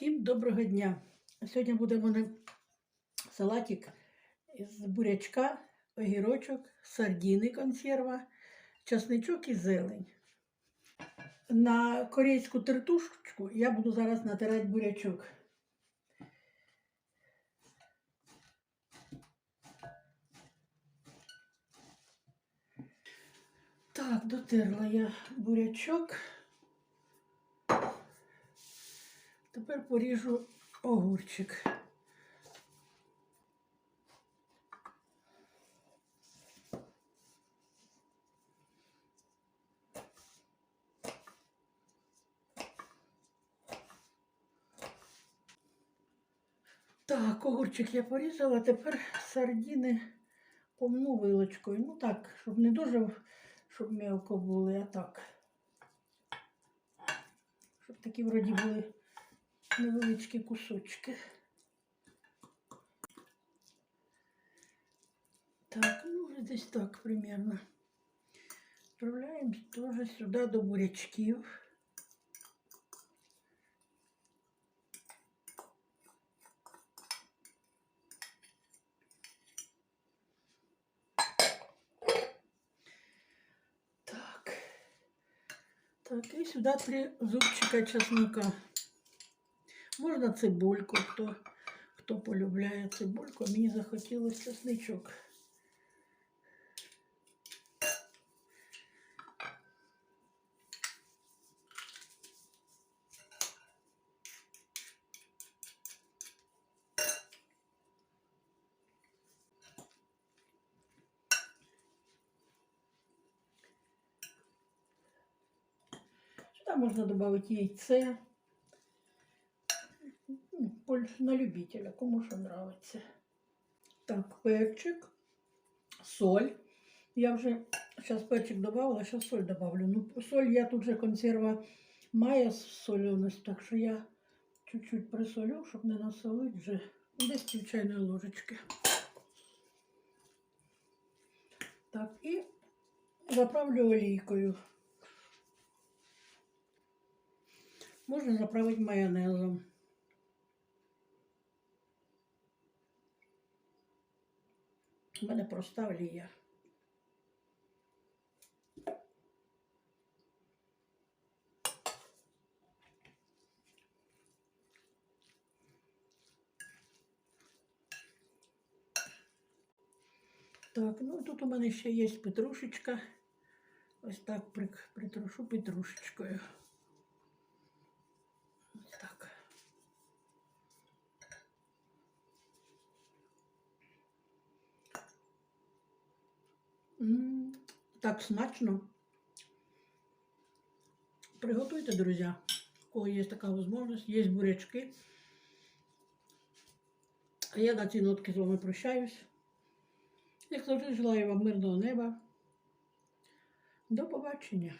Всім доброго дня! Сьогодні буде в мене салатик з бурячка, огірочок, сардіни консерва, часничок і зелень. На корейську тертушечку я буду зараз натирати бурячок. Так, дотерла я бурячок. Тепер поріжу огурчик. Так, огурчик я порізала, тепер сардіни помну вилочкою. Ну так, щоб не дуже, щоб мелко були, а так. Щоб такі вроді були невеличкі кусочки. Так, ну десь так примерно. Відправляємо теж сюди до бурячків. Так. Так, і сюди три зубчика чесника. Можна цибульку, хто, хто полюбляє цибульку. Мені захотілося чесничок. Можно добавить яйце. Ну, На любителя, кому що нравится. Так, перчик, соль. Я вже сейчас перчик добавила, сейчас соль добавлю. Ну, соль я тут же консерва має соленость, так що я чуть-чуть присолю, щоб не насолити вже десь пів чайної ложечки. Так, і заправлю олійкою. Можна заправити майонезом. У мене проста олія. Так, ну тут у мене ще є петрушечка. Ось так притрушу петрушечкою. Ось так. Так смачно. Приготуйте, друзі, коли кого така можливість, є бурячки. А я на цій нотки з вами прощаюсь. Як завжди, желаю вам мирного неба. До побачення.